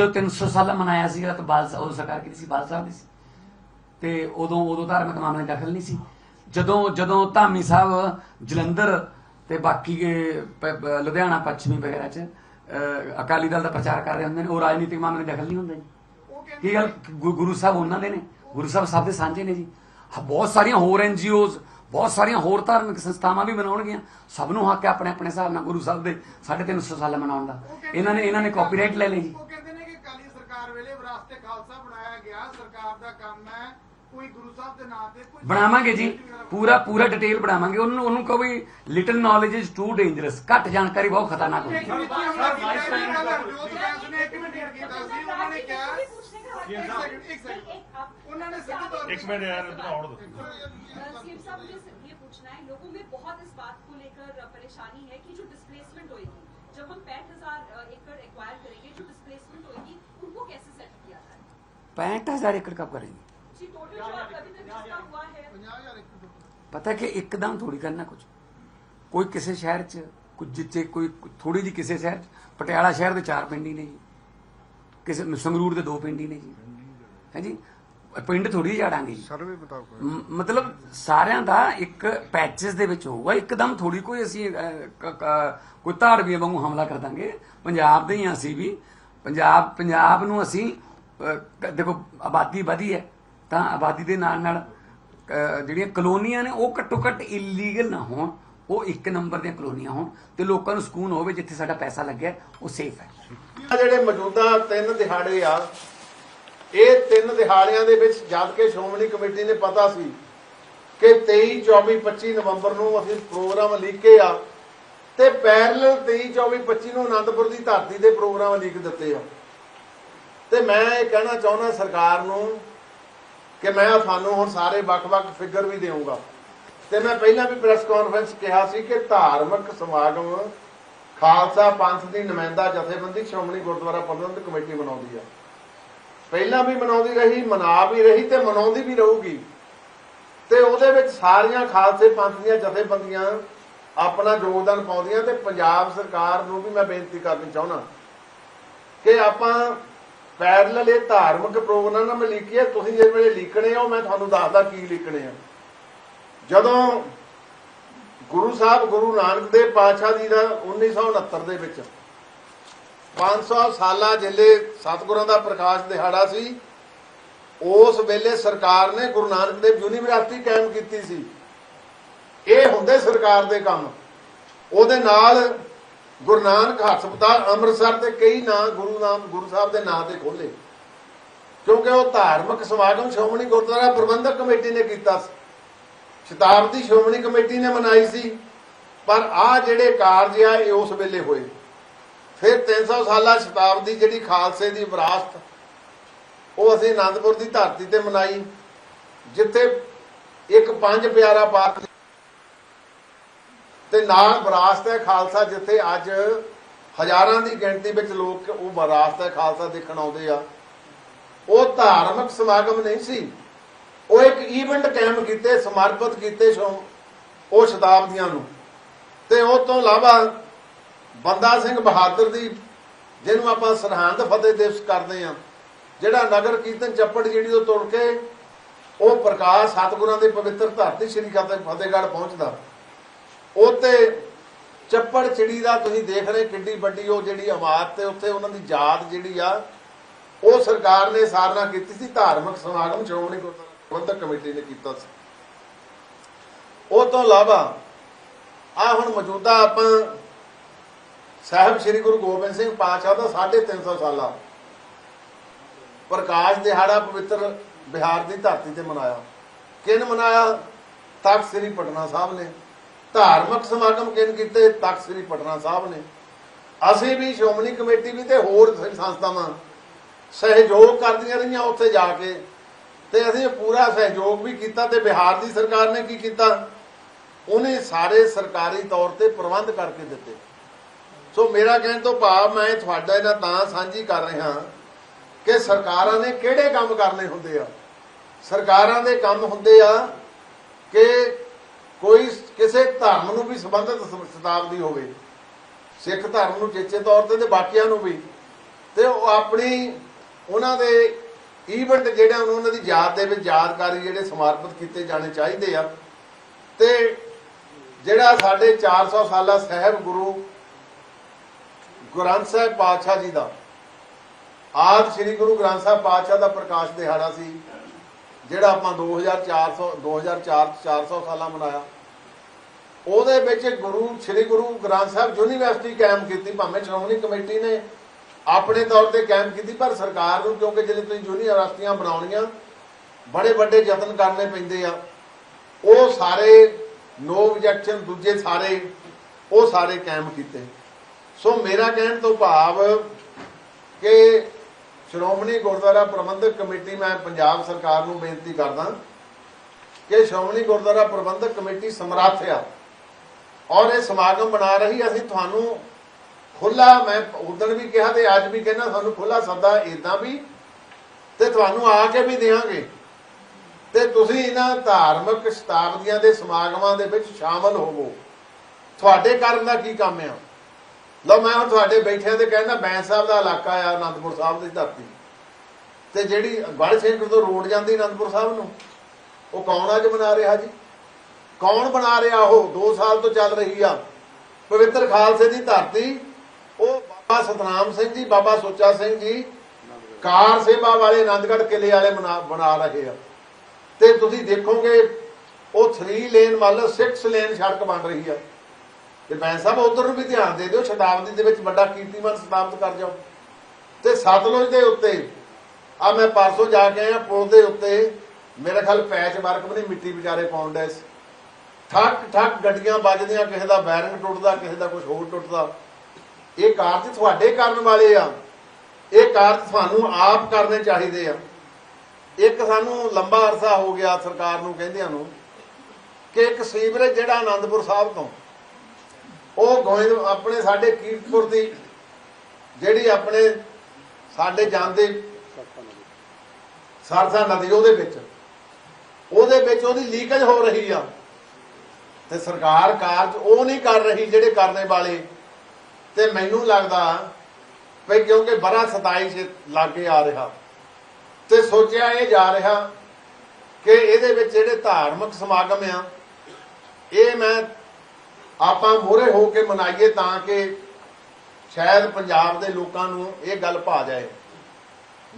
ਜੋ 300 ਸਾਲਾ ਮਨਾਇਆ ਸੀਗਾ ਤਾਂ ਬਾਲ ਉਹ ਸਰਕਾਰ ਕੀ ਸੀ ਬਾਲ ਸਾਹਿਬ ਦੀ ਸੀ। ਤੇ ਉਦੋਂ ਉਦੋਂ ਧਾਰਮਿਕ ਮਾਮਲੇ ਦਖਲ ਨਹੀਂ ਸੀ। ਜਦੋਂ ਜਦੋਂ ਧਾਮੀ ਸਾਹਿਬ ਜਲੰਧਰ ਤੇ ਬਾਕੀ ਲੁਧਿਆਣਾ ਪੱਛਮੀ ਵਗੈਰਾ 'ਚ ਅਕਾਲੀ ਦਲ ਦਾ ਪ੍ਰਚਾਰ ਕਰ ਰਹੇ ਹੁੰਦੇ ਨੇ ਉਹ ਰਾਜਨੀਤਿਕ ਮਾਮਲੇ ਦਖਲ ਨਹੀਂ ਹੁੰਦਾ ਜੀ। ਕੀ ਗੱਲ? ਗੁਰੂ ਸਾਹਿਬ ਉਹਨਾਂ ਦੇ ਨੇ। ਗੁਰੂ ਸਾਹਿਬ ਸਭ ਦੇ ਸਾਂਝੇ ਨੇ ਜੀ। ਬਹੁਤ ਸਾਰੀਆਂ ਹੋਰ ਐਨਜੀਓਜ਼ ਬਹੁਤ ਸਾਰੀਆਂ ਹੋਰ ਧਾਰਮਿਕ ਸੰਸਥਾਵਾਂ ਵੀ ਮਨਾਉਣਗੀਆਂ ਸਭ ਨੂੰ ਹੱਕ ਹੈ ਆਪਣੇ ਆਪਣੇ ਹਿਸਾਬ ਨਾਲ ਗੁਰੂ ਸਾਹਿਬ ਦੇ 350 ਸਾਲ ਮਨਾਉਣ ਦਾ। ਇਹਨਾਂ ਨੇ ਇਹਨਾਂ ਨੇ ਕਾਪੀਰਾਈਟ ਲੈ ਲਈ ਜੀ ਉਹ ਕਹਿੰਦੇ ਨੇ ਕਿ ਕਾਲੀ ਸਰਕਾਰ ਵੇਲੇ ਵਿਰਾਸਤੇ ਖਾਲਸਾ ਬਣਾਇਆ ਗਿਆ ਸਰਕਾਰ ਦਾ ਕੰਮ ਹੈ ਕੋਈ ਗੁਰੂ ਸਾਹਿਬ ਦੇ ਨਾਂ ਤੇ ਕੋਈ ਬਣਾਵਾਂਗੇ ਜੀ ਪੂਰਾ ਪੂਰਾ ਡਿਟੇਲ ਬਣਾਵਾਂਗੇ ਉਹਨੂੰ ਉਹਨੂੰ ਕਹੋ ਵੀ little knowledge is too dangerous ਘੱਟ ਜਾਣਕਾਰੀ ਬਹੁਤ ਖਤਰਨਾਕ ਹੁੰਦੀ ਇੱਕ ਹੈ ਮਿੰਟ ਉਹਨਾਂ ਨੇ ਕੀਤਾ ਸੀ ਗੱਲ ਹਰਜੋਤ ਬੈਂਸ ਨੇ ਇੱਕ ਮਿੰਟ ਕੀਤਾ ਸੀ ਉਹਨਾਂ ਨੇ ਕਿਹਾ ਇੱਕ ਸੈਕਿੰਡ ਇੱਕ ਸੈਕਿੰਡ ਉਹਨਾਂ ਨੇ ਸਿੱਧੇ ਤੌਰ एक मिनट यार इतना और दो सीएम साहब मुझे सिर्फ ये पूछना है लोगों में बहुत इस बात को लेकर परेशानी है कि जो डिस्प्लेसमेंट होगी जब हम पैंठ हजार एकड़ एक्वायर करेंगे जो डिस्प्लेसमेंट 65000 एकड़ कब करेंगे जी टोटल जो अब अभी तक जिसका हुआ है 50000 ਇੱਕ ਪਤਾ ਕਿ ਇੱਕਦਮ ਥੋੜੀ ਕਰਨਾ ਕੁਝ ਕੋਈ ਕਿਸੇ ਸ਼ਹਿਰ 'ਚ ਕੁਝ ਜਿੱਥੇ ਕੋਈ ਥੋੜੀ ਜੀ ਕਿਸੇ ਸ਼ਹਿਰ 'ਚ ਪਟਿਆਲਾ ਸ਼ਹਿਰ ਦੇ ਚਾਰ ਪਿੰਡ ਹੀ ਨੇ ਜੀ ਕਿਸੇ ਸੰਗਰੂਰ ਦੇ ਦੋ ਪਿੰਡ ਹੀ ਨੇ ਜੀ ਹੈ ਜੀ ਪਿੰਡ ਥੋੜੀ ਜਾੜਾਂਗੇ ਜੀ ਸਰਵੇ ਮੁਤਾਬਕ ਮ- ਮਤਲਬ ਸਾਰਿਆਂ ਦਾ ਇੱਕ ਪੈਚਸ ਦੇ ਵਿੱਚ ਹੋਊਗਾ ਇੱਕਦਮ ਥੋੜੀ ਕੋਈ ਅਸੀਂ ਅਹ, ਕ- ਕ- ਕੋਈ ਧਾੜਵੀਆਂ ਵਾਂਗੂ ਹਮਲਾ ਕਰ ਦਾਂਗੇ ਪੰਜਾਬ ਦੇ ਹੀ ਹਾਂ ਅਸੀਂ ਵੀ ਪੰਜਾਬ ਪੰਜਾਬ ਨੂੰ ਅਸੀਂ ਅਹ, ਕ- ਦੇਖੋ, ਆਬਾਦੀ ਵਧੀ ਹੈ, ਤਾਂ ਆਬਾਦੀ ਦੇ ਨਾਲ ਨਾਲ ਜਿਹੜੀਆਂ ਕਲੋਨੀਆਂ ਨੇ, ਉਹ ਘੱਟੋ ਘੱਟ ਇਲੀਗਲ ਨਾ ਹੋਣ, ਉਹ ਇੱਕ ਨੰਬਰ ਦੀਆਂ ਕਲੋਨੀਆਂ ਹੋਣ, ਤੇ ਲੋਕਾਂ ਨੂੰ ਸਕੂਨ ਹੋਵੇ ਜਿੱਥੇ ਸਾਡਾ ਪੈਸਾ ਲੱਗਿਆ, ਉਹ ਸੇਫ ਹੈ। ਜਿਹੜੇ ਮੌਜੂਦਾ ਤਿੰਨ ਦਿਹਾੜੇ ਆ, ਇਹ ਤਿੰਨ ਦਿਹਾੜਿਆਂ ਦੇ ਵਿੱਚ ਜਦ ਕਿ ਸ਼੍ਰੋਮਣੀ ਕਮੇਟੀ ਨੇ ਪਤਾ ਸੀ ਕਿ 23 24 25 ਨਵੰਬਰ ਨੂੰ ਅਸੀਂ ਪ੍ਰੋਗਰਾਮ ਲਿਖੇ ਆ, ਤੇ ਪੈਰਲਲ 23 24 25 ਨੂੰ ਆਨੰਦਪੁਰ ਦੀ ਧਰਤੀ ਦੇ ਪ੍ਰੋਗਰਾਮ ਲਿਖ ਦਿੱਤੇ ਆ। ਤੇ ਮੈਂ ਇਹ ਕਹਿਣਾ ਚਾਹੁੰਦਾ ਸਰਕਾਰ ਨੂੰ ਕਿ ਮੈਂ ਤੁਹਾਨੂੰ ਹੁਣ ਸਾਰੇ ਵੱਖ-ਵੱਖ ਫਿਗਰ ਵੀ ਦੇਵਾਂਗਾ ਤੇ ਮੈਂ ਪਹਿਲਾਂ ਵੀ ਪ੍ਰੈਸ ਕਾਨਫਰੰਸ ਕਿਹਾ ਸੀ ਕਿ ਧਾਰਮਿਕ ਸਮਾਗਮ ਖਾਲਸਾ ਪੰਥ ਦੀ ਨੁਮਾਇੰਦਾ ਜਥੇਬੰਦੀ ਸ਼੍ਰੋਮਣੀ ਗੁਰਦੁਆਰਾ ਪ੍ਰਬੰਧਕ ਕਮੇਟੀ ਮਨਾਉਂਦੀ ਆ। ਪਹਿਲਾਂ ਵੀ ਮਨਾਉਂਦੀ ਰਹੀ, ਮਨਾ ਵੀ ਰਹੀ ਤੇ ਮਨਾਉਂਦੀ ਵੀ ਰਹੂਗੀ। ਤੇ ਉਹਦੇ ਵਿੱਚ ਸਾਰੀਆਂ ਖਾਲਸੇ ਪੰਥ ਦੀਆਂ ਜਥੇਬੰਦੀਆਂ ਆਪਣਾ ਯੋਗਦਾਨ ਪਾਉਂਦੀਆਂ ਤੇ ਪੰਜਾਬ ਸਰਕਾਰ ਨੂੰ ਵੀ ਮੈਂ ਬੇਨਤੀ ਕਰਨੀ ਚਾਹੁੰਦਾ ਕਿ ਆਪਾਂ ਪੈਰਲਲ ਇਹ ਧਾਰਮਿਕ ਪ੍ਰੋਗਰਾਮ ਲਿਖੀਏ ਤੁਸੀਂ ਜਿਹੜੇ ਵੇਲੇ ਲਿਖਣੇ ਹੋ ਮੈਂ ਤੁਹਾਨੂੰ ਦੱਸਦਾ ਕੀ ਲਿਖਣੇ ਆ। ਜਦੋਂ ਗੁਰੂ ਸਾਹਿਬ ਗੁਰੂ ਨਾਨਕ ਦੇਵ ਪਾਤਸ਼ਾਹ ਜੀ ਦਾ 1969 ਦੇ ਵਿੱਚ 500 ਸਾਲਾ ਜਿਲੇ ਸਤਿਗੁਰਾਂ ਦਾ ਪ੍ਰਕਾਸ਼ ਦਿਹਾੜਾ ਸੀ, ਉਸ ਵੇਲੇ ਸਰਕਾਰ ਨੇ ਗੁਰੂ ਨਾਨਕ ਦੇਵ ਯੂਨੀਵਰਸਿਟੀ ਕਾਇਮ ਕੀਤੀ ਸੀ। ਇਹ ਹੁੰਦੇ ਸਰਕਾਰ ਦੇ ਕੰਮ। ਉਹਦੇ ਨਾਲ ਗੁਰੂ ਨਾਨਕ ਹਸਪਤਾਲ ਅੰਮ੍ਰਿਤਸਰ ਤੇ ਕਈ ਨਾਂ ਗੁਰੂ ਨਾਮ, ਗੁਰੂ ਸਾਹਿਬ ਦੇ ਨਾਂ ਤੇ ਖੋਲੇ ਕਿਉਂਕਿ ਉਹ ਧਾਰਮਿਕ ਸਮਾਗਮ ਸ਼੍ਰੋਮਣੀ ਗੁਰਦੁਆਰਾ ਪ੍ਰਬੰਧਕ ਕਮੇਟੀ ਨੇ ਕੀਤਾ ਸੀ। ਸ਼ਤਾਬਦੀ ਸ਼੍ਰੋਮਣੀ ਕਮੇਟੀ ਨੇ ਮਨਾਈ ਸੀ। ਪਰ ਆ ਜਿਹੜੇ ਕਾਰਜ ਆ, ਇਹ ਉਸ ਵੇਲੇ ਹੋਏ। ਫਿਰ 300 ਸਾਲਾ ਸ਼ਤਾਬਦੀ ਜਿਹੜੀ ਖਾਲਸੇ ਦੀ ਵਿਰਾਸਤ, ਉਹ ਅਸੀਂ ਆਨੰਦਪੁਰ ਦੀ ਧਰਤੀ ਤੇ ਮਨਾਈ, ਜਿੱਥੇ ਇੱਕ ਪੰਜ ਪਿਆਰਾ ਪਾਕ ਤੇ ਨਾਲ ਵਿਰਾਸਤ ਹੈ ਖਾਲਸਾ, ਜਿੱਥੇ ਅੱਜ ਹਜ਼ਾਰਾਂ ਦੀ ਗਿਣਤੀ ਵਿੱਚ ਲੋਕ ਉਹ ਵਿਰਾਸਤ ਹੈ ਖਾਲਸਾ ਦੇਖਣ ਆਉਂਦੇ ਆ। ਉਹ ਧਾਰਮਿਕ ਸਮਾਗਮ ਨਹੀਂ ਸੀ। ਉਹ ਇੱਕ ਈਵੈਂਟ ਕਾਇਮ ਕੀਤੇ, ਸਮਰਪਿਤ ਕੀਤੇ ਸ਼ੋ ਉਹ ਸ਼ਤਾਬਦੀਆਂ ਨੂੰ। ਤੇ ਉਹ ਤੋਂ ਇਲਾਵਾ ਬੰਦਾ ਸਿੰਘ ਬਹਾਦਰ ਦੀ, ਜਿਹਨੂੰ ਆਪਾਂ ਸਰਹੰਦ ਫਤਿਹ ਦਿਵਸ ਕਰਦੇ ਆ ਜਿਹੜਾ ਨਗਰ ਕੀਰਤਨ ਚੱਪੜ ਜਿਹੜੀ ਤੋਂ ਤੁਰ ਕੇ ਉਹ ਪ੍ਰਕਾਸ਼ ਸਤਿਗੁਰਾਂ ਦੇ ਪਵਿੱਤਰ ਧਰਤੀ ਸ੍ਰੀ ਫਤਿਹਗੜ੍ਹ ਪਹੁੰਚਦਾ। ਉੱਤੇ ਚੱਪੜ ਚਿੜੀ ਦਾ ਤੁਸੀਂ ਦੇਖ ਰਹੇ ਕਿੰਨੀ ਵੱਡੀ ਉਹ ਜਿਹੜੀ ਆਵਾਜ਼ ਤੇ ਉੱਥੇ ਉਹਨਾਂ ਦੀ ਯਾਦ ਜਿਹੜੀ ਆ, ਉਹ ਸਰਕਾਰ ਨੇ ਸਾਰਨਾ ਕੀਤੀ ਸੀ, ਧਾਰਮਿਕ ਸਮਾਗਮ ਸ਼੍ਰੋਮਣੀ ਗੁਰਦੁਆਰਾ ਕਮੇਟੀ ਨੇ ਕੀਤਾ ਸੀ। ਉਹ ਤੋਂ ਇਲਾਵਾ ਆ ਹੁਣ ਮੌਜੂਦਾ ਆਪਾਂ ਸਾਹਿਬ ਸ੍ਰੀ ਗੁਰੂ ਗੋਬਿੰਦ ਸਿੰਘ ਪਾਤਸ਼ਾਹ ਦਾ 350 ਸਾਲਾ ਪ੍ਰਕਾਸ਼ ਦਿਹਾੜਾ ਪਵਿੱਤਰ ਬਿਹਾਰ ਦੀ ਧਰਤੀ ਤੇ ਮਨਾਇਆ। ਕਿਨ ਮਨਾਇਆ? ਤਖਤ ਸ੍ਰੀ ਪਟਨਾ ਸਾਹਿਬ ਨੇ। ਧਾਰਮਿਕ ਸਮਾਗਮ ਕਿਨ ਕੀਤੇ, ਤਖਤ ਸ੍ਰੀ ਪਟਨਾ ਸਾਹਿਬ ਨੇ। ਅਸੀਂ ਵੀ ਸ਼੍ਰੋਮਣੀ ਕਮੇਟੀ ਵੀ ਤੇ ਹੋਰ ਸੰਸਥਾਵਾਂ ਸਹਿਯੋਗ ਕਰਦੀਆਂ ਰਹੀਆਂ ਉੱਥੇ ਜਾ ਕੇ। ਤੇ ਅਸੀਂ ਪੂਰਾ ਸਹਿਯੋਗ ਵੀ ਕੀਤਾ ਤੇ ਬਿਹਾਰ ਦੀ ਸਰਕਾਰ ਨੇ ਕੀ ਕੀਤਾ? ਉਹਨੇ ਸਾਰੇ ਸਰਕਾਰੀ ਤੌਰ ਤੇ ਪ੍ਰਬੰਧ ਕਰਕੇ ਦਿੱਤੇ। ਸੋ ਮੇਰਾ ਕਹਿਣ ਤੋਂ ਭਾਵ ਮੈਂ ਤੁਹਾਡਾ ਇਹਨਾਂ ਤਾਂ ਸਾਂਝੀ ਕਰ ਰਿਹਾ ਕਿ ਸਰਕਾਰਾਂ ਨੇ ਕਿਹੜੇ ਕੰਮ ਕਰਨੇ ਹੁੰਦੇ ਆ? ਸਰਕਾਰਾਂ ਦੇ ਕੰਮ ਹੁੰਦੇ ਆ ਕਿ ਕੋਈ ਕਿਸੇ ਧਰਮ ਨੂੰ ਵੀ ਸੰਬੰਧਿਤ ਸ਼ਤਾਬਦੀ ਹੋਵੇ, ਸਿੱਖ ਧਰਮ ਨੂੰ ਚੇਚੇ ਤੌਰ ਤੇ ਤੇ ਬਾਕੀਆਂ ਨੂੰ ਵੀ, ਤੇ ਉਹ ਆਪਣੀ ਉਹਨਾਂ ਦੇ ਈਵੈਂਟ ਜਿਹੜਾ ਉਹਨੂੰ ਉਹਨਾਂ ਦੀ ਯਾਦ ਦੇ ਵਿੱਚ ਯਾਦਗਾਰੀ ਜਿਹੜੇ ਸਮਰਪਿਤ ਕੀਤੇ ਜਾਣੇ ਚਾਹੀਦੇ ਆ, ਤੇ ਜਿਹੜਾ ਸਾਡੇ 400 ਸਾਲਾ ਸਹਿਬ ਗੁਰੂ ਗ੍ਰੰਥ ਸਾਹਿਬ ਪਾਤਸ਼ਾਹ ਜੀ ਦਾ, ਆਦ ਸ੍ਰੀ ਗੁਰੂ ਗ੍ਰੰਥ ਸਾਹਿਬ ਪਾਤਸ਼ਾਹ ਦਾ ਪ੍ਰਕਾਸ਼ ਦਿਹਾੜਾ ਸੀ, ਜਿਹੜਾ ਆਪਾਂ 2400 2004 400 ਸਾਲਾਂ ਮਨਾਇਆ। ਉਹਦੇ ਵਿੱਚ ਗੁਰੂ, ਸ੍ਰੀ ਗੁਰੂ ਗ੍ਰੰਥ ਸਾਹਿਬ ਯੂਨੀਵਰਸਿਟੀ ਕਾਇਮ ਕੀਤੀ, ਭਾਵੇਂ ਸ਼੍ਰੋਮਣੀ ਕਮੇਟੀ ਨੇ ਆਪਣੇ ਤੌਰ ਤੇ ਕਾਇਮ ਕੀਤੀ, ਪਰ ਸਰਕਾਰ ਨੂੰ ਕਿਉਂਕਿ ਜਿਹੜੇ ਤੁਸੀਂ ਯੂਨੀਵਰਸਿਟੀਆਂ ਬਣਾਉਣੀਆਂ, ਬੜੇ ਵੱਡੇ ਯਤਨ ਕਰਨੇ ਪੈਂਦੇ ਆ। ਉਹ ਸਾਰੇ ਨੋ ਆਬਜੈਕਸ਼ਨ ਦੂਜੇ ਸਾਰੇ, ਉਹ ਸਾਰੇ ਕਾਇਮ ਕੀਤੇ। ਸੋ ਮੇਰਾ ਕਹਿਣ ਤੋਂ ਭਾਵ ਕਿ ਸ਼੍ਰੋਮਣੀ ਗੁਰਦੁਆਰਾ ਪ੍ਰਬੰਧਕ ਕਮੇਟੀ, ਮੈਂ ਪੰਜਾਬ ਸਰਕਾਰ ਨੂੰ ਬੇਨਤੀ ਕਰਦਾ ਕਿ ਸ਼੍ਰੋਮਣੀ ਗੁਰਦੁਆਰਾ ਪ੍ਰਬੰਧਕ ਕਮੇਟੀ ਸਮਰੱਥ ਆ। ਔਰ ਇਹ ਸਮਾਗਮ ਬਣਾ ਰਹੀ, ਅਸੀਂ ਤੁਹਾਨੂੰ ਖੁੱਲਾ ਮੈਂ ਉਦੋਂ ਵੀ ਕਿਹਾ ਤੇ ਅੱਜ ਵੀ ਕਹਿੰਦਾ ਤੁਹਾਨੂੰ ਖੁੱਲਾ ਸੱਦਾ ਇਦਾਂ ਵੀ ਤੇ ਤੁਹਾਨੂੰ ਆ ਕੇ ਵੀ ਦੇਵਾਂਗੇ। ਤੇ ਤੁਸੀਂ ਇਹਨਾਂ ਧਾਰਮਿਕ ਸ਼ਤਾਬਦੀਆਂ ਦੇ ਸਮਾਗਮਾਂ ਦੇ ਵਿੱਚ ਸ਼ਾਮਲ ਹੋਵੋ। ਤੁਹਾਡੇ ਕਰਨ ਦਾ ਕੀ ਕੰਮ ਆ? ਲਓ, ਮੈਂ ਹੁਣ ਤੁਹਾਡੇ ਬੈਠਿਆਂ ਤੇ ਕਹਿੰਦਾ, ਬੈਂਸ ਸਾਹਿਬ ਦਾ ਇਲਾਕਾ ਆ, ਅਨੰਦਪੁਰ ਸਾਹਿਬ ਦੀ ਧਰਤੀ। ਤੇ ਜਿਹੜੀ ਗੜ ਸਿੰਘ ਤੋਂ ਰੋਡ ਜਾਂਦੀ ਅਨੰਦਪੁਰ ਸਾਹਿਬ ਨੂੰ, ਉਹ ਕੌਣ ਅੱਜ ਬਣਾ ਰਿਹਾ ਜੀ? ਕੌਣ ਬਣਾ ਰਿਹਾ ਉਹ? 2 ਸਾਲ ਤੋਂ ਚੱਲ ਰਹੀ ਆ। ਪਵਿੱਤਰ ਖਾਲਸੇ ਦੀ ਧਰਤੀ, ਉਹ ਬਾਬਾ ਸਤਨਾਮ ਸਿੰਘ ਜੀ, ਬਾਬਾ ਸੁੱਚਾ ਸਿੰਘ ਜੀ, ਕਾਰ ਸੇਵਾ ਵਾਲੇ ਆਨੰਦਗੜ੍ਹ ਕਿਲੇ ਵਾਲੇ ਬਣਾ ਬਣਾ ਰਹੇ ਆ। ਤੇ ਤੁਸੀਂ ਦੇਖੋਗੇ, ਉਹ 3 ਲੇਨ ਮੰਨ ਲਓ 6 ਲੇਨ ਸੜਕ ਬਣ ਰਹੀ ਆ। ਤੇ ਮੈਂ ਸਾਹਿਬ ਉਧਰ ਨੂੰ ਵੀ ਧਿਆਨ ਦੇ ਦਿਓ, ਸ਼ਤਾਬਦੀ ਦੇ ਵਿੱਚ ਵੱਡਾ ਕੀਰਤੀਮਾਨ ਸਥਾਪਿਤ ਕਰ ਜਾਓ। ਤੇ ਸਤਲੁਜ ਦੇ ਉੱਤੇ ਆ ਮੈਂ ਪਰਸੋਂ ਜਾ ਕੇ ਆਇਆ, ਪੁਲ ਦੇ ਉੱਤੇ, ਮੇਰੇ ਖਿਆਲ ਪੈਚ ਵਰਕ ਵੀ ਨਹੀਂ, ਮਿੱਟੀ ਵਿਚਾਰੇ ਪਾਉਣ ਡਏ ਸੀ ਠੱਕ ਠੱਕ ਗੱਡੀਆਂ ਵੱਜਦੀਆਂ, ਕਿਸੇ ਦਾ ਬੈਰਿੰਗ ਟੁੱਟਦਾ, ਕਿਸੇ ਦਾ ਕੁਝ ਹੋਰ ਟੁੱਟਦਾ। ਇਹ ਕਾਰਜ ਤੁਹਾਡੇ ਕਰਨ ਵਾਲੇ ਆ। ਇਹ ਕਾਰਜ ਤੁਹਾਨੂੰ ਆਪ ਕਰਨੇ ਚਾਹੀਦੇ ਆ। ਇੱਕ ਸਾਨੂੰ ਲੰਬਾ ਅਰਸਾ ਹੋ ਗਿਆ ਸਰਕਾਰ ਨੂੰ ਕਹਿੰਦਿਆਂ ਨੂੰ ਕਿ ਇੱਕ ਸੀਵਰੇਜ ਜਿਹੜਾ ਆਨੰਦਪੁਰ ਸਾਹਿਬ ਤੋਂ, ਉਹ ਗੋਇੰਦ ਆਪਣੇ ਸਾਡੇ ਕੀਰਤਪੁਰ ਦੀ, ਜਿਹੜੀ ਆਪਣੇ ਸਾਡੇ ਜਾਂਦੇ ਸਰਸਾ ਨਦੀ ਉਹਦੇ ਵਿੱਚ ਉਹਦੇ ਵਿੱਚ ਉਹਦੀ ਲੀਕੇਜ ਹੋ ਰਹੀ ਆ। ਤੇ ਸਰਕਾਰ ਕਾਰਜ ਉਹ ਨਹੀਂ ਕਰ ਰਹੀ ਜਿਹੜੇ ਕਰਨੇ ਵਾਲੇ। ਤੇ ਮੈਨੂੰ ਲੱਗਦਾ ਵੀ ਕਿਉਂਕਿ ਬੜਾ 27 ਚ ਲਾਗੇ ਆ ਰਿਹਾ। ਤੇ ਸੋਚਿਆ ਇਹ ਜਾ ਰਿਹਾ ਕਿ ਇਹਦੇ ਵਿੱਚ ਜਿਹੜੇ ਧਾਰਮਿਕ ਸਮਾਗਮ ਆ, ਇਹ ਮੈਂ ਆਪਾਂ ਮੋਰੇ ਹੋ ਕੇ ਮਨਾਈਏ ਤਾਂ ਕਿ ਸ਼ਾਇਦ ਪੰਜਾਬ ਦੇ ਲੋਕਾਂ ਨੂੰ ਇਹ ਗੱਲ ਭਾ ਜਾਏ।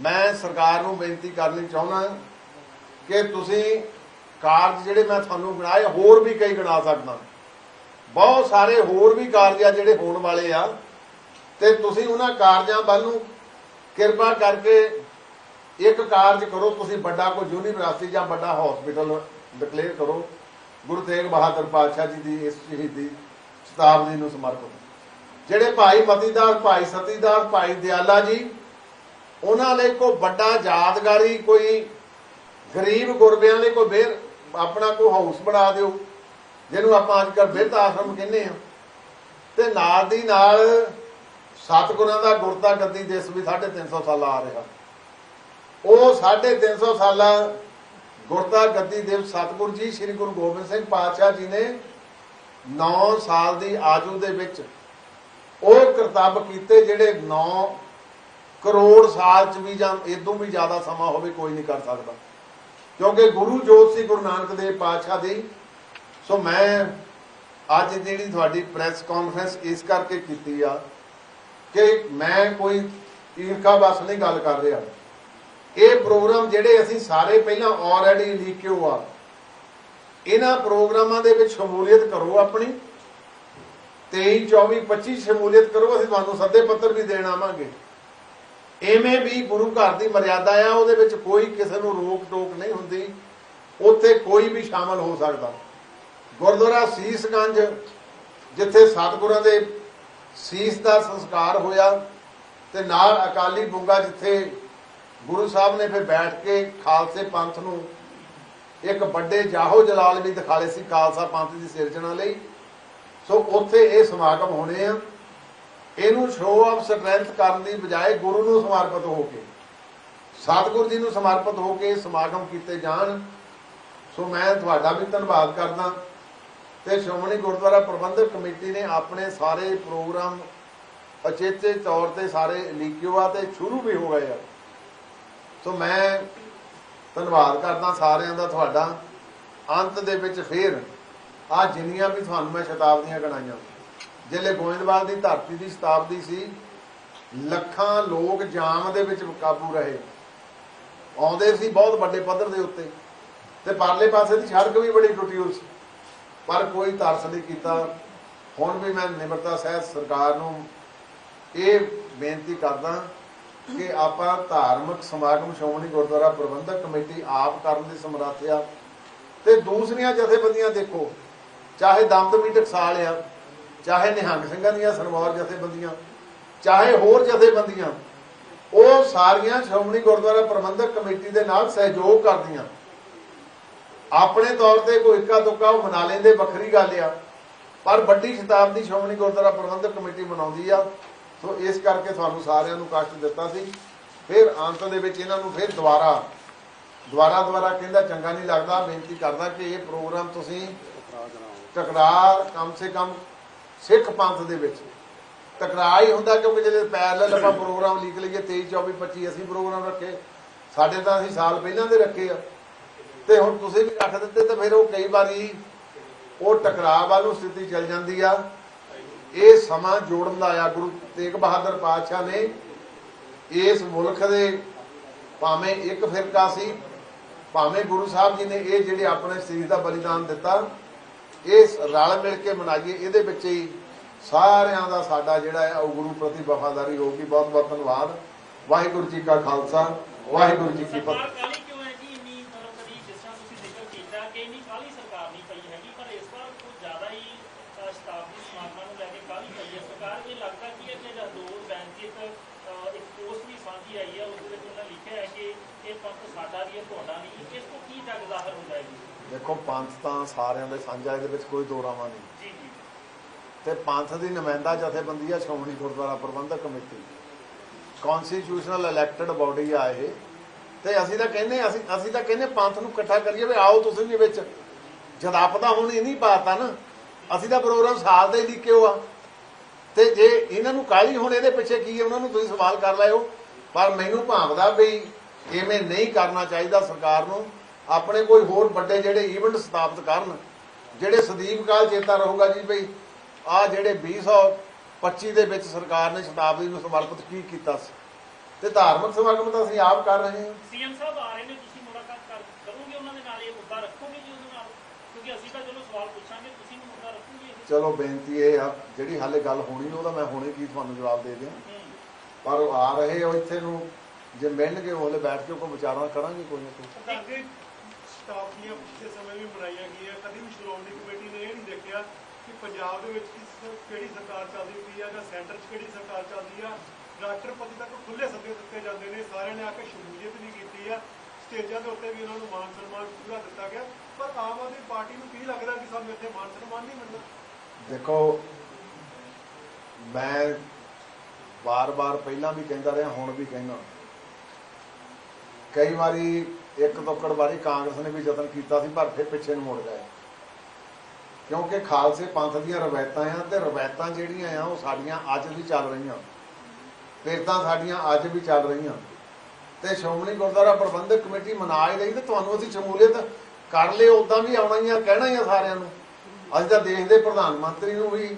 ਮੈਂ ਸਰਕਾਰ ਨੂੰ ਬੇਨਤੀ ਕਰਨੀ ਚਾਹੁੰਦਾ ਕਿ ਤੁਸੀਂ ਕਾਰਜ ਜਿਹੜੇ ਮੈਂ ਤੁਹਾਨੂੰ ਗਿਣਾਏ ਹੋਰ ਵੀ ਕਈ ਗਿਣਾ ਸਕਦਾ। ਬਹੁਤ ਸਾਰੇ ਹੋਰ ਵੀ ਕਾਰਜ ਆ ਜਿਹੜੇ ਹੋਣ ਵਾਲੇ ਆ। ਤੇ ਤੁਸੀਂ ਉਹਨਾਂ ਕਾਰਜਾਂ ਵੱਲ ਨੂੰ ਕਿਰਪਾ ਕਰਕੇ ਇੱਕ ਕਾਰਜ ਕਰੋ। ਤੁਸੀਂ ਵੱਡਾ ਕੋਈ ਯੂਨੀਵਰਸਿਟੀ ਜਾਂ ਵੱਡਾ ਹਸਪੀਟਲ ਡਿਕਲੇਅਰ ਕਰੋ। ਗੁਰੂ ਤੇਗ ਬਹਾਦਰ ਪਾਤਸ਼ਾਹ ਜੀ ਦੀ, ਇਸ ਸ਼ਹੀਦੀ ਸ਼ਤਾਬਦੀ ਨੂੰ ਸਮਰਪਿਤ। ਜਿਹੜੇ ਭਾਈ ਮਤੀਦਾਸ ਭਾਈ ਸਤੀਦਾਸ ਭਾਈ ਦਿਆਲਾ ਜੀ, ਉਹਨਾਂ ਲਈ ਕੋਈ ਵੱਡਾ ਯਾਦਗਾਰੀ, ਕੋਈ ਗਰੀਬ ਗੁਰਬਿਆਂ ਲਈ ਕੋਈ ਬੇਰ ਆਪਣਾ ਕੋਈ ਹਾਊਸ ਬਣਾ ਦਿਓ, ਜਿਹਨੂੰ ਆਪਾਂ ਅੱਜ ਕੱਲ੍ਹ ਬਿਰਧ ਆਸ਼ਰਮ ਕਹਿੰਦੇ ਆ ਤੇ ਨਾਲ ਦੀ ਨਾਲ ਸਤਿਗੁਰਾਂ ਦਾ ਗੁਰਤਾ ਗੱਦੀ ਦਿਸ ਵੀ 350 ਸਾਲ ਆ ਰਿਹਾ। ਉਹ 350 ਸਾਲਾ ਗੁਰਤਾ ਗੱਦੀ ਦਿਵਸ ਸਤਿਗੁਰ ਜੀ, ਸ੍ਰੀ ਗੁਰੂ ਗੋਬਿੰਦ ਸਿੰਘ ਪਾਤਸ਼ਾਹ ਜੀ ਨੇ 9 ਸਾਲ ਦੀ ਆਜੂ ਦੇ ਵਿੱਚ ਉਹ ਕਰਤੱਵ ਕੀਤੇ ਜਿਹੜੇ 9 ਕਰੋੜ ਸਾਲ ਚ ਵੀ ਜਾਂ ਇਦੋਂ ਵੀ ਜ਼ਿਆਦਾ ਸਮਾਂ ਹੋਵੇ ਕੋਈ ਨਹੀਂ ਕਰ ਸਕਦਾ। ਕਿਉਂਕਿ ਗੁਰੂ ਜੋਤ ਸੀ ਗੁਰੂ ਨਾਨਕ ਦੇਵ ਪਾਤਸ਼ਾਹ ਦੀ, ਸੋ ਮੈਂ ਅੱਜ ਜਿਹੜੀ ਤੁਹਾਡੀ ਪ੍ਰੈਸ ਕਾਨਫਰੰਸ ਇਸ ਕਰਕੇ ਕੀਤੀ ਆ ਕਿ ਮੈਂ ਕੋਈ ਈਰਖਾ ਬਸ ਨਹੀਂ ਗੱਲ ਕਰ ਰਿਹਾ। ਇਹ ਪ੍ਰੋਗਰਾਮ ਜਿਹੜੇ ਅਸੀਂ ਸਾਰੇ ਪਹਿਲਾਂ ਆਲਰੇਡੀ ਲਿਖਿਓ ਆ, ਇਹਨਾਂ ਪ੍ਰੋਗਰਾਮਾਂ ਦੇ ਵਿੱਚ ਸ਼ਮੂਲੀਅਤ ਕਰੋ ਆਪਣੀ। 23 24 25 ਸ਼ਮੂਲੀਅਤ ਕਰੋ, ਅਸੀਂ ਤੁਹਾਨੂੰ ਸੱਦੇ ਪੱਤਰ ਵੀ ਦੇਣ ਆਵਾਂਗੇ। ਐਵੇਂ ਵੀ ਗੁਰੂ ਘਰ ਦੀ ਮਰਿਆਦਾ ਆ, ਉਹਦੇ ਵਿੱਚ ਕੋਈ ਕਿਸੇ ਨੂੰ ਰੋਕ ਟੋਕ ਨਹੀਂ ਹੁੰਦੀ। ਉੱਥੇ ਕੋਈ ਵੀ ਸ਼ਾਮਲ ਹੋ ਸਕਦਾ। ਗੁਰਦੁਆਰਾ ਸੀਸਗੰਜ, ਜਿੱਥੇ ਸਤਿਗੁਰਾਂ ਦੇ ਸੀਸ ਦਾ ਸੰਸਕਾਰ ਹੋਇਆ, ਤੇ ਨਾਲ ਅਕਾਲੀ ਬੁੰਗਾ ਜਿੱਥੇ ਗੁਰੂ ਸਾਹਿਬ ਨੇ ਫਿਰ ਬੈਠ ਕੇ ਖਾਲਸੇ ਪੰਥ ਨੂੰ ਇੱਕ ਵੱਡੇ ਜਾਹੋ ਜਲਾਲ ਵੀ ਦਿਖਾਲੇ ਸੀ, ਖਾਲਸਾ ਪੰਥ ਦੀ ਸਿਰਜਣਾ ਲਈ। ਸੋ ਉੱਥੇ ਇਹ ਸਮਾਗਮ ਹੋਣੇ ਆ। ਇਹਨੂੰ ਸ਼ੋਅ ਆਫ ਸਟਰੈਂਥ ਕਰਨ ਦੀ ਬਜਾਏ ਗੁਰੂ ਨੂੰ ਸਮਰਪਿਤ ਹੋ ਕੇ, ਸਤਿਗੁਰੂ ਜੀ ਨੂੰ ਸਮਰਪਿਤ ਹੋ ਕੇ ਸਮਾਗਮ ਕੀਤੇ ਜਾਣ। ਸੋ ਮੈਂ ਤੁਹਾਡਾ ਵੀ ਧੰਨਵਾਦ ਕਰਦਾ ਤੇ ਸ਼੍ਰੋਮਣੀ ਗੁਰਦੁਆਰਾ ਪ੍ਰਬੰਧਕ ਕਮੇਟੀ ਨੇ ਆਪਣੇ ਸਾਰੇ ਪ੍ਰੋਗਰਾਮ ਅਚੇਤੇ ਤੌਰ ਤੇ ਸਾਰੇ ਲਿਖਿਓ ਆ ਤੇ ਸ਼ੁਰੂ ਵੀ ਹੋ ਗਏ ਆ। ਸੋ ਮੈਂ ਧੰਨਵਾਦ ਕਰਦਾ ਸਾਰਿਆਂ ਦਾ ਤੁਹਾਡਾ। ਅੰਤ ਦੇ ਵਿੱਚ ਫੇਰ ਆ ਜਿੰਨੀਆਂ ਵੀ ਤੁਹਾਨੂੰ ਮੈਂ ਸ਼ਤਾਬਦੀਆਂ ਗਣਾਈਆਂ। ਜਿਹੜੇ ਗੋਇੰਦਵਾਲ ਦੀ ਧਰਤੀ ਦੀ ਸ਼ਤਾਬਦੀ ਸੀ, ਲੱਖਾਂ ਲੋਕ ਜਾਮ ਦੇ ਵਿੱਚ ਕਾਬੂ ਰਹੇ। ਆਉਂਦੇ ਸੀ ਬਹੁਤ ਵੱਡੇ ਪੱਧਰ ਦੇ ਉੱਤੇ ਤੇ ਪਰਲੇ ਪਾਸੇ ਦੀ ਸੜਕ ਵੀ ਬੜੀ ਟੁੱਟੀ ਹੋਈ ਸੀ। ਪਰ ਕੋਈ ਤਰਸ ਨਹੀਂ ਕੀਤਾ। ਹੁਣ ਵੀ ਮੈਂ ਨਿਮਰਤਾ ਸਹਿਤ ਸਰਕਾਰ ਨੂੰ ਇਹ ਬੇਨਤੀ ਕਰਦਾ ਕਿ ਆਪਾਂ ਧਾਰਮਿਕ ਸਮਾਗਮ ਸ਼੍ਰੋਮਣੀ ਗੁਰਦੁਆਰਾ ਪ੍ਰਬੰਧਕ ਕਮੇਟੀ ਆਪ ਕਰਨ ਦੀ ਸਮਰੱਥ ਆ ਤੇ ਦੂਸਰੀਆਂ ਜਥੇਬੰਦੀਆਂ ਦੇਖੋ, ਚਾਹੇ ਦਮਦਮੀ ਟਕਸਾਲ ਆ ਚਾਹੇ ਨਿਹੰਗ ਸਿੰਘਾਂ ਦੀਆਂ ਸਰਮੌਰ ਜਥੇਬੰਦੀਆਂ, ਚਾਹੇ ਹੋਰ ਜਥੇਬੰਦੀਆਂ, ਉਹ ਸਾਰੀਆਂ ਸ਼੍ਰੋਮਣੀ ਗੁਰਦੁਆਰਾ ਪ੍ਰਬੰਧਕ ਕਮੇਟੀ ਦੇ ਨਾਲ ਸਹਿਯੋਗ ਕਰਦੀਆਂ। ਆਪਣੇ ਤੌਰ ਤੇ ਕੋਈ ਇੱਕਾ ਦੁੱਕਾ ਉਹ ਮਨਾ ਲੈਂਦੇ, ਵੱਖਰੀ ਗੱਲ ਆ। ਪਰ ਵੱਡੀ ਸ਼ਤਾਬਦੀ ਸ਼੍ਰੋਮਣੀ ਗੁਰਦੁਆਰਾ ਪ੍ਰਬੰਧਕ ਕਮੇਟੀ ਮਨਾਉਂਦੀ ਆ। ਸੋ ਇਸ ਕਰਕੇ ਤੁਹਾਨੂੰ ਸਾਰਿਆਂ ਨੂੰ ਕਸ਼ਟ ਦਿੱਤਾ ਸੀ। ਫਿਰ ਅੰਤ ਦੇ ਵਿੱਚ ਇਹਨਾਂ ਨੂੰ ਫਿਰ ਦੁਬਾਰਾ ਦੁਬਾਰਾ ਦੁਬਾਰਾ ਕਹਿੰਦਾ ਚੰਗਾ ਨਹੀਂ ਲੱਗਦਾ, ਬੇਨਤੀ ਕਰਦਾ ਕਿ ਇਹ ਪ੍ਰੋਗਰਾਮ ਤੁਸੀਂ ਟਕਰਾਰ ਕਮ ਸੇ ਕਮ ਸਿੱਖ ਪੰਥ ਦੇ ਵਿੱਚ। ਟਕਰਾਅ ਹੀ ਹੁੰਦਾ ਕਿਉਂਕਿ ਜਿਹੜੇ ਪੈਰਲਲ ਆਪਾਂ ਪ੍ਰੋਗਰਾਮ ਲਿਖ ਲਈਏ 23 24 25 ਅਸੀਂ ਪ੍ਰੋਗਰਾਮ ਰੱਖੇ। ਸਾਡੇ ਤਾਂ ਅਸੀਂ ਸਾਲ ਪਹਿਲਾਂ ਦੇ ਰੱਖੇ ਆ। ਤੇ ਹੁਣ ਤੁਸੀਂ ਵੀ ਰੱਖ ਦਿੱਤੇ ਤੇ ਫਿਰ ਉਹ ਕਈ ਵਾਰੀ ਉਹ ਟਕਰਾਅ ਵੱਲ ਸਥਿਤੀ ਚੱਲ ਜਾਂਦੀ ਆ। ਇਹ ਸਮਾਂ ਜੋੜਨ ਦਾ ਆ ਗੁਰੂ ਤੇਗ ਬਹਾਦਰ ਪਾਤਸ਼ਾਹ ਨੇ ਇਸ ਮੁਲਕ ਦੇ ਭਾਵੇਂ ਇੱਕ ਫਿਰਕਾ ਸੀ ਭਾਵੇਂ ਗੁਰੂ ਸਾਹਿਬ ਜੀ ਨੇ ਇਹ ਜਿਹੜੇ ਆਪਣੇ ਸਰੀਰ ਦਾ ਬਲੀਦਾਨ ਦਿੱਤਾ ਇਸ ਰਲ ਮਿਲ ਕੇ ਮਨਾਈਏ, ਇਹਦੇ ਵਿੱਚ ਹੀ ਸਾਰਿਆਂ ਦਾ ਸਾਡਾ ਜਿਹੜਾ ਹੈ, ਉਹ ਗੁਰੂ ਪ੍ਰਤੀ ਵਫਾਦਾਰੀ ਹੋਊਗੀ। ਬਹੁਤ ਬਹੁਤ ਧੰਨਵਾਦ। ਵਾਹਿਗੁਰੂ ਜੀ ਕਾ ਖਾਲਸਾ, ਵਾਹਿਗੁਰੂ ਜੀ ਕੀ ਫਤਿਹ ਕਾਲੀ ਕਿਉਂ ਹੈ ਜੀ ਇੰਨੀ ਮਤਲਬ ਕਦੀ ਜਿਸ ਤਰ੍ਹਾਂ ਤੁਸੀਂ ਜ਼ਿਕਰ ਕੀਤਾ ਕਿ ਇੰਨੀ ਕਾਲੀ ਸਰਕਾਰ ਨਹੀਂ ਪਈ ਹੈਗੀ ਪਰ ਇਸ ਵਾਰ ਕੁਝ ਜ਼ਿਆਦਾ ਹੀ ਅ, ਸ਼ਤਾਬਦੀ ਸਮਾਗਮਾਂ ਨੂੰ ਲੈ ਕੇ ਕਾਲੀ ਪਈ ਹੈ ਸਰਕਾਰ ਇਹ ਲੱਗਦਾ ਕਿ ਇਹ ਜਿਹੜਾ ਦੋ ਬੈਂਕ ਇੱਕ ਅ, ਇੱਕ ਪੋਸਟ ਵੀ ਸਾਂਝੀ ਆਈ ਹੈ ਉਸ ਦੇ ਵਿੱਚ ਉਹਨਾਂ ਲਿਖਿਆ ਹੈ ਕਿ ਇਹ ਪੰਥ ਸਾਡਾ ਨਹੀਂ ਹੈ ਤੁਹਾਡਾ ਨਹੀਂ ਇਸ ਤੋਂ ਕੀ ਜਗ ਜ਼ਾਹਰ ਹੁੰਦਾ ਹੈ ਜੀ ਦੇਖੋ ਪੰਥ ਤਾਂ ਸਾਰਿਆਂ ਦੇ ਸਾਂਝਾ ਇਹਦੇ ਵਿੱਚ ਕੋਈ ਦੋਰਾਵਾ ਨਹੀਂ। ਜੀ ਜੀ। ਤੇ ਪੰਥ ਦੀ ਨੁਮਾਇੰਦਾ ਜਥੇਬੰਦੀ ਆ Shiromani Gurdwara Prabandhak committee. Constitutional elected body ਆ ਇਹ। ਤੇ ਅਸੀਂ ਤਾਂ ਕਹਿੰਦੇ ਅਸੀਂ ਅਸੀਂ ਤਾਂ ਕਹਿੰਦੇ ਪੰਥ ਨੂੰ ਇਕੱਠਾ ਕਰੀਏ ਵੀ ਆਓ ਤੁਸੀਂ ਵੀ ਵਿੱਚ। ਜਦ ਆਪਦਾ ਹੁਣ ਇਹ ਨਹੀਂ ਪਾਤਾ ਨਾ ਅਸੀਂ ਤਾਂ ਪ੍ਰੋਗਰਾਮ ਸਾਲ ਦਾ ਹੀ ਲਿਖਿਓ ਆ ਤੇ ਜੇ ਇਹਨਾਂ ਨੂੰ ਕਾਲੀ ਹੁਣ ਇਹਦੇ ਪਿੱਛੇ ਕੀ ਹੈ ਉਹਨਾਂ ਨੂੰ ਤੁਸੀਂ ਸਵਾਲ ਕਰ ਲਿਓ। ਪਰ ਮੈਨੂੰ ਭਾਵਦਾ ਵੀ ਇਵੇਂ ਨਹੀਂ ਕਰਨਾ ਚਾਹੀਦਾ ਸਰਕਾਰ ਨੂੰ। ਆਪਣੇ ਕੋਈ ਹੋਰ ਵੱਡੇ ਜਿਹੜੇ ਇਵੈਂਟ ਸਥਾਪਿਤ ਕਰਨ ਜਿਹੜੇ ਸਦੀਪ ਕਾਲ ਚੇਤਾ ਰਹੂਗਾ ਜੀ ਭਈ ਆ ਜਿਹੜੇ 2025 ਦੇ ਵਿੱਚ ਸਰਕਾਰ ਨੇ ਸ਼ਤਾਬਦੀ ਨੂੰ ਸਮਰਪਿਤ ਕੀ ਕੀਤਾ ਸੀ? ਤੇ ਧਾਰਮਿਕ ਸਮਾਗਮ ਤਾਂ ਅਸੀਂ ਆਪ ਕਰ ਰਹੇ ਹਾਂ। ਸੀਐਮ ਸਾਹਿਬ ਆ ਰਹੇ ਨੇ ਤੁਸੀਂ ਮੁਲਾਕਾਤ ਕਰ ਕਰੋਗੇ ਉਹਨਾਂ ਦੇ ਨਾਲ ਇਹ ਮੁੱਦਾ ਰੱਖੋਗੇ ਜੀ ਉਹਦੇ ਨਾਲ? ਕਿਉਂਕਿ ਅਸੀਂ ਤਾਂ ਚਲੋ ਸਵਾਲ ਪੁੱਛਾਂਗੇ ਤੁਸੀਂ ਵੀ ਮੁੱਦਾ ਰੱਖੋਗੇ ਚਲੋ ਬੇਨਤੀ ਇਹ ਆ ਜਿਹੜੀ ਹਾਲੇ ਗੱਲ ਹੋਣੀ ਉਹਦਾ ਮੈਂ ਹੁਣੇ ਕੀ ਤੁਹਾਨੂੰ ਜਵਾਬ ਦੇ ਦਿਆਂ। ਪਰ ਉਹ ਆ ਰਹੇ ਹੋ ਇੱਥੇ ਨੂੰ ਜੇ ਮਿਲਣਗੇ ਉਹਲੇ ਬੈਠ ਕੇ ਕੋਈ ਵਿਚਾਰਨਾ ਕਰਾਂਗੇ ਕੋਈ ਨਾ ਕੋਈ। ਅੱਗੇ ਸ਼ਤਾਬਦੀਆਂ ਪਿਛਲੇ ਸਮੇਂ ਵੀ ਮਨਾਈਆਂ ਗਈਆਂ। ਕਦੀ ਵੀ ਸ਼੍ਰੋਮਣੀ ਕਮੇਟੀ ਨੇ ਇਹ ਨਹੀਂ ਦੇਖਿਆ ਕਿ ਪੰਜਾਬ ਦੇ ਵਿੱਚ ਕਿਸ ਕਿਹੜੀ ਸਰਕਾਰ ਚੱਲਦੀ ਪਈ ਆ ਜਾਂ ਸੈਂਟਰ 'ਚ ਕਿਹੜੀ ਸਰਕਾਰ ਚੱਲਦੀ ਆ। ਰਾਸ਼ਟਰਪਤੀ ਤੱਕ ਖੁੱਲੇ ਸੱਦੇ ਦਿੱਤੇ ਜਾਂਦੇ ਨੇ। ਸਾਰਿਆਂ ਨੇ ਆ ਕੇ ਸ਼ਮੂਲੀਅਤ ਵੀ ਕੀਤੀ ਆ। ਸਟੇਜਾਂ ਦੇ ਉੱਤੇ ਵੀ ਉਹਨਾਂ ਨੂੰ ਮਾਨ ਸਨਮਾਨ ਪੂਰਾ ਦਿੱਤਾ ਗਿਆ। ਪਰ ਆਮ ਆਦਮੀ ਪਾਰਟੀ ਨੂੰ ਕੀ ਲੱਗਦਾ ਕਿ ਸਾਨੂੰ ਇੱਥੇ ਮਾਨ ਸਨਮਾਨ ਨਹੀਂ ਮਿਲਦਾ? ਦੇਖੋ, ਮੈਂ ਵਾਰ-ਵਾਰ ਪਹਿਲਾਂ ਵੀ ਕਹਿੰਦਾ ਰਿਹਾ, ਹੁਣ ਵੀ ਕਹਿੰਦਾ ਕਈ ਵਾਰੀ ਇੱਕ ਤੋਕੜ ਵਾਰੀ ਕਾਂਗਰਸ ਨੇ ਵੀ ਯਤਨ ਕੀਤਾ ਸੀ, ਪਰ ਫਿਰ ਪਿੱਛੇ ਨੂੰ ਮੁੜ ਗਏ। ਕਿਉਂਕਿ ਖਾਲਸੇ ਪੰਥ ਦੀਆਂ ਰਵਾਇਤਾਂ ਆ ਤੇ ਰਵਾਇਤਾਂ ਜਿਹੜੀਆਂ ਆ, ਉਹ ਸਾਡੀਆਂ ਅੱਜ ਵੀ ਚੱਲ ਰਹੀਆਂ। ਫਿਰ ਤਾਂ ਸਾਡੀਆਂ ਅੱਜ ਵੀ ਚੱਲ ਰਹੀਆਂ। ਤੇ ਸ਼੍ਰੋਮਣੀ ਗੁਰਦੁਆਰਾ ਪ੍ਰਬੰਧਕ ਕਮੇਟੀ ਮਨਾ ਹੀ ਰਹੀ ਤੇ ਤੁਹਾਨੂੰ ਅਸੀਂ ਸ਼ਮੂਲੀਅਤ ਕਰ ਲਿਓ ਉਦਾਂ ਵੀ ਆਉਣਾ ਹੀ ਆ, ਕਹਿਣਾ ਹੀ ਆ ਸਾਰਿਆਂ ਨੂੰ। ਅਸੀਂ ਤਾਂ ਦੇਸ਼ ਦੇ ਪ੍ਰਧਾਨ ਮੰਤਰੀ ਨੂੰ ਵੀ,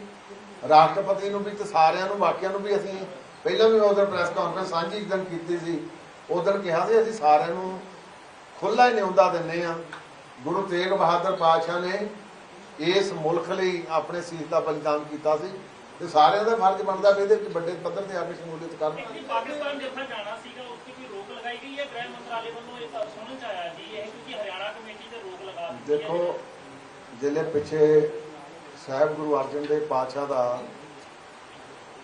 ਰਾਸ਼ਟਰਪਤੀ ਨੂੰ ਵੀ ਤੇ ਸਾਰਿਆਂ ਨੂੰ, ਬਾਕੀਆਂ ਨੂੰ ਵੀ ਅਸੀਂ ਪਹਿਲਾਂ ਵੀ ਉਦੋਂ ਪ੍ਰੈਸ ਕਾਨਫਰੰਸ ਸਾਂਝੀ ਇੱਕ ਦਿਨ ਕੀਤੀ ਸੀ। ਉਦੋਂ ਕਿਹਾ ਸੀ ਅਸੀਂ ਸਾਰਿਆਂ ਨੂੰ ਖੁੱਲਾ ਹੀ ਨਿਉਂਦਾ ਦਿੰਨੇ ਆ ਗੁਰੂ ਤੇਗ ਬਹਾਦਰ ਪਾਤਸ਼ਾਹ ਨੇ ਇਸ ਮੁਲਕ ਲਈ ਆਪਣੇ ਸੀਸ ਦਾ ਬਲੀਦਾਨ ਕੀਤਾ ਸੀ ਤੇ ਸਾਰਿਆਂ ਦਾ ਫਰਜ਼ ਬਣਦਾ ਵੀ ਇਹਦੇ ਵਿੱਚ ਵੱਡੇ ਪੱਧਰ ਤੇ ਆ ਕੇ ਸ਼ਮੂਲੀਅਤ ਕਰਨ। ਪਾਕਿਸਤਾਨ ਜਿੱਥਾ ਜਾਣਾ ਸੀਗਾ ਉੱਥੇ ਕੋਈ ਰੋਕ ਲਗਾਈ ਗਈ ਹੈ? ਗ੍ਰਹਿ ਮੰਤਰਾਲੇ ਵੱਲੋਂ ਇਹ ਸੁਣਨ ਚ ਆਇਆ ਜੀ ਇਹ ਕਿਉਂਕਿ ਹਰਿਆਣਾ ਕਮੇਟੀ ਤੇ ਰੋਕ ਲਗਾ ਦੇਖੋ ਜ਼ਿਲ੍ਹੇ ਪਿੱਛੇ ਸਾਹਿਬ ਗੁਰੂ ਅਰਜਨ ਦੇਵ ਪਾਤਸ਼ਾਹ ਦਾ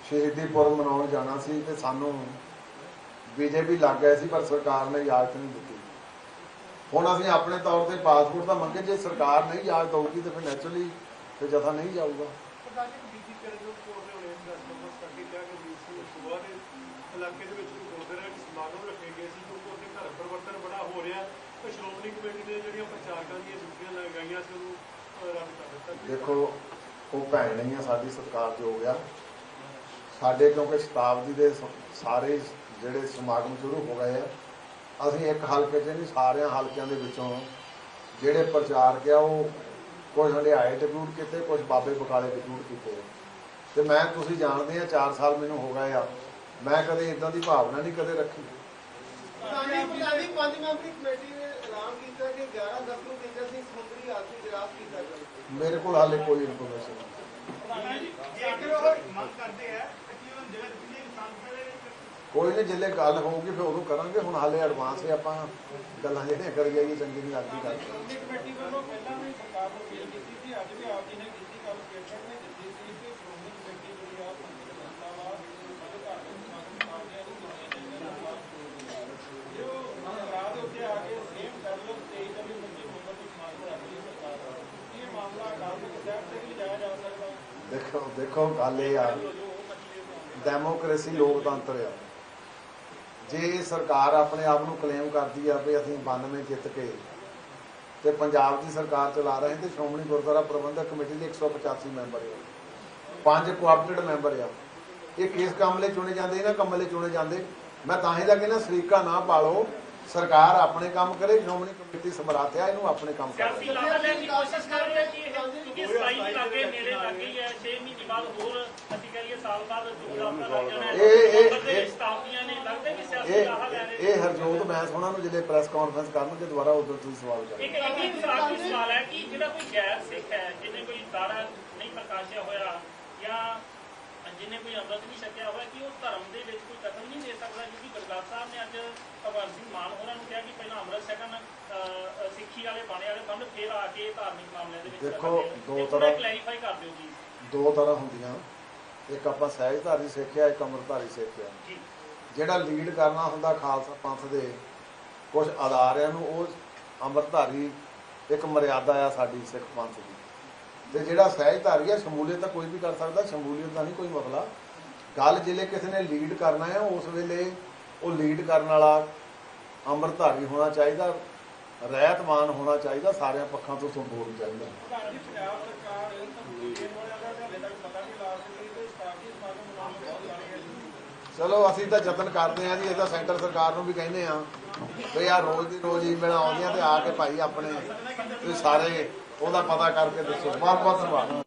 ਸ਼ਹੀਦੀ ਪੁਰਬ ਮਨਾਉਣ ਜਾਣਾ ਸੀ ਤੇ ਸਾਨੂੰ ਬੀਜੇਪੀ ਲੱਗ ਗਿਆ ਸੀ ਪਰ ਸਰਕਾਰ ਨੇ ਇਜਾਜ਼ਤ ਨਹੀਂ ਦਿੱਤੀ। ਹੁਣ ਅਸੀਂ ਆਪਣੇ ਤੌਰ ਤੇ ਪਾਸਪੋਰਟ ਤਾਂ ਮੰਗੇ ਜੇ ਸਰਕਾਰ ਨਹੀਂ ਇਜਾਜ਼ਤ ਦਊਗੀ ਤੇ ਫਿਰ ਨੈਚੁਰਲੀ ਤੇ ਜਥਾ ਨਹੀਂ ਜਾਊਗਾ। ਪ੍ਰਧਾਨ ਜੀ ਬੀਜੇਪੀ ਕਰਨ ਨੂੰ ਕੋਲ ਦੇ ਹੋਣੇ ਪ੍ਰੈਸ ਕਾਨਫਰੰਸ ਕਰਕੇ ਕਿਹਾ ਕਿ ਬੀਸੀ ਸੁਬਾਹ ਦੇ ਇਲਾਕੇ ਦੇ ਵਿੱਚ ਕੋਈ ਗੁਰਦੁਆਰਾ ਵਿੱਚ ਸਮਾਗਮ ਰੱਖੇ ਗਏ ਸੀ ਕਿਉਂਕਿ ਉੱਥੇ ਘਰ ਪਰਿਵਰਤਨ ਬੜਾ ਹੋ ਰਿਹਾ ਤੇ ਸ਼੍ਰੋਮਣੀ ਕਮੇਟੀ ਨੇ ਜਿਹੜੀਆਂ ਪ੍ਰਚਾਰਕਾਂ ਦੀਆਂ ਡਿਊਟੀਆਂ ਲਗਾਈਆਂ ਸੀ ਉਹਨੂੰ ਅਹ, ਰੱਦ ਕਰ ਦਿੱਤਾ। ਦੇਖੋ ਉਹ ਭੈਣ ਨਹੀਂ ਆ ਸਾਡੀ ਸਰਕਾਰ ਜੋ ਗਿਆ ਸਾਡੇ ਕਿਉਂਕਿ ਸ਼ਤਾਬਦੀ ਦੇ ਸਾਰੇ ਜਿਹੜੇ ਸਮਾਗਮ ਸ਼ੁਰੂ ਹੋ ਗਏ ਆ ਅਸੀਂ ਇੱਕ ਹਲਕੇ 'ਚ ਨਹੀਂ ਸਾਰਿਆਂ ਹਲਕਿਆਂ ਦੇ ਵਿੱਚੋਂ ਜਿਹੜੇ ਪ੍ਰਚਾਰਕ ਆ ਉਹ ਕੁਝ ਹੰਡਿਆਏ ਡਿਪਿਊਟ ਕੀਤੇ ਕੁਝ ਬਾਬੇ ਬਕਾਲੇ ਡਿਪਿਊਟ ਕੀਤੇ। ਤੇ ਮੈਂ ਤੁਸੀਂ ਜਾਣਦੇ ਆ 4 ਸਾਲ ਮੈਨੂੰ ਹੋ ਗਏ ਆ ਮੈਂ ਕਦੇ ਇਦਾਂ ਦੀ ਭਾਵਨਾ ਨਹੀਂ ਕਦੇ ਰੱਖੀ। ਸਾਡੀ ਪੰਜਾਬੀ ਪੰਜ ਮੈਂਬਰੀ ਕਮੇਟੀ ਨੇ ਐਲਾਨ ਕੀਤਾ ਕਿ 11 ਅਗਸਤ ਨੂੰ ਤੇਜਾ ਸਿੰਘ ਸਮੁੰਦਰੀ ਹਾਦਸੇ ਜਰਾਸ ਕੀਤਾ ਜਾਵੇ ਮੇਰੇ ਕੋਲ ਹਾਲੇ ਕੋਈ ਇਨਫੋਰਮੇਸ਼ਨ ਨਹੀਂ। ਜੇਕਰ ਉਹ ਮੰਗ ਕਰਦੇ ਆ ਤਕਰੀਬਨ ਜਗ੍ਹਾ ਦਿੱਤੀ ਕਿਸਾਨ ਸਭਾ ਕੋਈ ਨਹੀਂ ਜਿੱਲੇ ਗੱਲ ਹੋਊਗੀ ਫਿਰ ਉਦੋਂ ਕਰਾਂਗੇ। ਹੁਣ ਹਾਲੇ ਐਡਵਾਂਸ ਹੀ ਆਪਾਂ ਗੱਲਾਂ ਜਿਹੜੀਆਂ ਕਰੀ ਜਾਈਏ ਚੰਗੀ ਨਹੀਂ ਲੱਗਦੀ ਗੱਲ। ਸ਼੍ਰੋਮਣੀ ਕਮੇਟੀ ਵੱਲੋਂ ਪਹਿਲਾਂ ਵੀ ਸਰਕਾਰ ਨੂੰ ਅਪੀਲ ਕੀਤੀ ਸੀ ਅੱਜ ਵੀ ਆਪ ਜੀ ਨੇ ਕੀਤੀ ਕੱਲ ਸਟੇਟਮੈਂਟ ਨੇ ਦਿੱਤੀ ਸੀ ਕਿ ਸ਼੍ਰੋਮਣੀ ਕਮੇਟੀ ਜਿਹੜੀ ਆ ਪੰਥਕ ਸੰਸਥਾ ਵਾ ਸਾਡੇ ਧਾਰਮਿਕ ਸਮਾਗਮ ਸਾਹਮਣੇ ਦੀ ਦੁਨੀਆ ਦੇ ਜੋ ਸਰਕਾਰ ਦੇ ਉੱਤੇ ਆ ਕੇ ਸੇਮ ਫੈਡਰਲ 23 ਦਾ ਵੀ 25 ਨਵੰਬਰ ਨੂੰ ਸਮਾਗਮ ਰੱਖ ਰਹੀ ਹੈ ਸਰਕਾਰ ਇਹ ਮਾਮਲਾ ਅਕਾਲ ਤਖਤ ਸਾਹਿਬ ਤੇ ਵੀ ਜਾਇਆ ਜਾ ਸਕਦਾ। ਦੇਖੋ ਦੇਖੋ ਗੱਲ ਇਹ ਆ। ਡੈਮੋਕ੍ਰੇਸੀ ਲੋਕਤੰਤਰ ਆ। ਜੇ ਸਰਕਾਰ ਆਪਣੇ ਆਪ ਨੂੰ ਕਲੇਮ ਕਰਦੀ ਆ ਵੀ ਅਸੀਂ 92 ਜਿੱਤ ਕੇ ਤੇ ਪੰਜਾਬ ਦੀ ਸਰਕਾਰ ਚਲਾ ਰਹੇ ਤੇ ਸ਼੍ਰੋਮਣੀ ਗੁਰਦੁਆਰਾ ਪ੍ਰਬੰਧਕ ਕਮੇਟੀ ਦੇ 185 ਮੈਂਬਰ ਆ। ਪੰਜ ਕੋਆਪਟਡ ਮੈਂਬਰ ਆ। ਇਹ ਕਿਸ ਕੰਮ ਲਈ ਚੁਣੇ ਜਾਂਦੇ? ਇਹਨਾਂ ਕੰਮ ਲਈ ਚੁਣੇ ਜਾਂਦੇ। ਮੈਂ ਤਾਂ ਹੀ ਤਾਂ ਕਹਿੰਦਾ, ਸਰੀਕਾ ਨਾ ਪਾਲੋ। ਸਰਕਾਰ ਆਪਣੇ ਕੰਮ ਕਰੇ ਸ਼੍ਰੋਮਣੀ ਕਮੇਟੀ ਸਮਰੱਥ ਆ ਇਹਨੂੰ ਆਪਣੇ ਕੰਮ ਕਰਨ ਸਿਆਸੀ ਲਾਭਾ ਲੈਣ ਦੀ ਕੋਸ਼ਿਸ਼ ਕਰ ਰਹੇ ਹਾਂ ਕਿ ਇਹ ਕਿਉਂਕਿ ਸਤਾਈ ਵੀ ਲੱਗੇ ਮੇਰੇ ਲੱਗੇ ਹੀ ਹੈ 6 ਮਹੀਨੇ ਬਾਅਦ ਹੋਰ ਅਸੀਂ ਕਹ ਲਈਏ ਸਾਲ ਬਾਅਦ ਚੋਣਾਂ ਲੱਗ ਜਾਣਾ ਹੈ। ਇਹ- ਇਹ- ਦੇ ਸਤਾਬਦੀਆਂ ਨੇ ਲੱਗਦਾ ਕਿ ਸਿਆਸੀ ਇਹ ਲਾਹਾ ਲੈ ਰਹੇ। ਇਹ ਹਰਜੋਤ ਬੈਂਸ ਉਹਨਾਂ ਨੂੰ ਜਿਹੜੇ ਪ੍ਰੈਸ ਕਾਨਫਰੰਸ ਕਰਨਗੇ ਦੁਬਾਰਾ ਉਦੋਂ ਤੁਸੀਂ ਸਵਾਲ ਕਰੋ। ਇੱਕ ਇੱਕ ਸਵਾਲ ਹੈ ਕਿ ਜਿਹੜਾ ਕੋਈ ਗੈਰ ਸਿੱਖ ਹੈ ਜਿਹਨੇ ਕੋਈ ਦਾੜਾ ਨਹੀਂ ਪ੍ਰਕਾਸ਼ਿਆ ਹੋਇਆ ਜਾਂ ਜਿਹਨੇ ਕੋਈ ਅੰਮ੍ਰਿਤ ਨਹੀਂ ਛਕਿਆ ਹੋਇਆ ਕਿ ਉਹ ਧਰਮ ਦੇ ਵਿੱਚ ਕੋਈ ਦਖਲ ਨਹੀਂ ਦੇ ਸਕਦਾ ਕਿਉਂਕਿ ਗੁਰਦਾਸ ਸਾਹਿਬ ਨੇ ਅੱਜ ਭਗਵੰਤ ਸਿੰਘ ਮਾਨ ਹੋਰਾਂ ਨੂੰ ਕਿਹਾ ਕਿ ਪਹਿਲਾਂ ਅੰਮ੍ਰਿਤ ਛਕਣ ਸਿੱਖੀ ਵਾਲੇ ਬਾਣੇ ਵਾਲੇ ਬੰਦ ਫੇਰ ਆ ਕੇ ਧਾਰਮਿਕ ਮਾਮਲਿਆਂ ਦੇ ਵਿੱਚ ਦੇਖੋ। ਦੋ ਤਰ੍ਹਾਂ- ਕਲੈਰੀਫਾਈ ਕਰ ਦਿਓ ਜੀ। ਦੋ ਤਰ੍ਹਾਂ ਹੁੰਦੀਆਂ। ਇੱਕ ਆਪਾਂ ਸਹਿਜਧਾਰੀ ਸਿੱਖਿਆ ਇੱਕ ਅੰਮ੍ਰਿਤਧਾਰੀ ਸਿੱਖਿਆ। ਜੀ। ਜਿਹੜਾ ਲੀਡ ਕਰਨਾ ਹੁੰਦਾ ਖਾਲਸਾ ਪੰਥ ਦੇ ਕੁਝ ਅਦਾਰਿਆਂ ਨੂੰ ਉਹ ਅੰਮ੍ਰਿਤਧਾਰੀ ਇੱਕ ਮਰਿਆਦਾ ਆ ਸਾਡੀ ਸਿੱਖ ਪੰਥ ਦੀ। ਤੇ ਜਿਹੜਾ ਸਹਿਜਧਾਰੀ ਆ ਸ਼ਮੂਲੀਅਤ ਤਾਂ ਕੋਈ ਵੀ ਕਰ ਸਕਦਾ ਸ਼ਮੂਲੀਅਤ ਦਾ ਨਹੀਂ ਕੋਈ ਮਸਲਾ। ਗੱਲ ਜਿਹੜੇ ਕਿਸੇ ਨੇ ਲੀਡ ਕਰਨਾ ਹੈ ਉਸ ਵੇਲੇ ਉਹ ਲੀਡ ਕਰਨ ਵਾਲਾ ਅੰਮ੍ਰਿਤਧਾਰੀ ਹੋਣਾ ਚਾਹੀਦਾ ਰਹਿਤਮਾਨ ਹੋਣਾ ਚਾਹੀਦਾ ਸਾਰਿਆਂ ਪੱਖਾਂ ਤੋਂ ਸੰਪੂਰਨ ਚਾਹੀਦਾ। ਹੈ। ਚਲੋ ਅਸੀਂ ਤਾਂ ਯਤਨ ਕਰਦੇ ਆਂ ਜੀ ਇਹ ਤਾਂ ਸੈਂਟਰ ਸਰਕਾਰ ਨੂੰ ਵੀ ਕਹਿੰਦੇ ਆ ਵੀ ਆ ਰੋਜ਼ ਦੀ ਰੋਜ਼ ਈਮੇਲ ਆਉਂਦੀਆਂ ਤੇ ਆ ਕੇ ਭਾਈ ਆਪਣੇ ਸਾਰੇ ਉਹਦਾ ਪਤਾ ਕਰਕੇ ਦੱਸੋ। ਬਹੁਤ ਬਹੁਤ ਧੰਨਵਾਦ।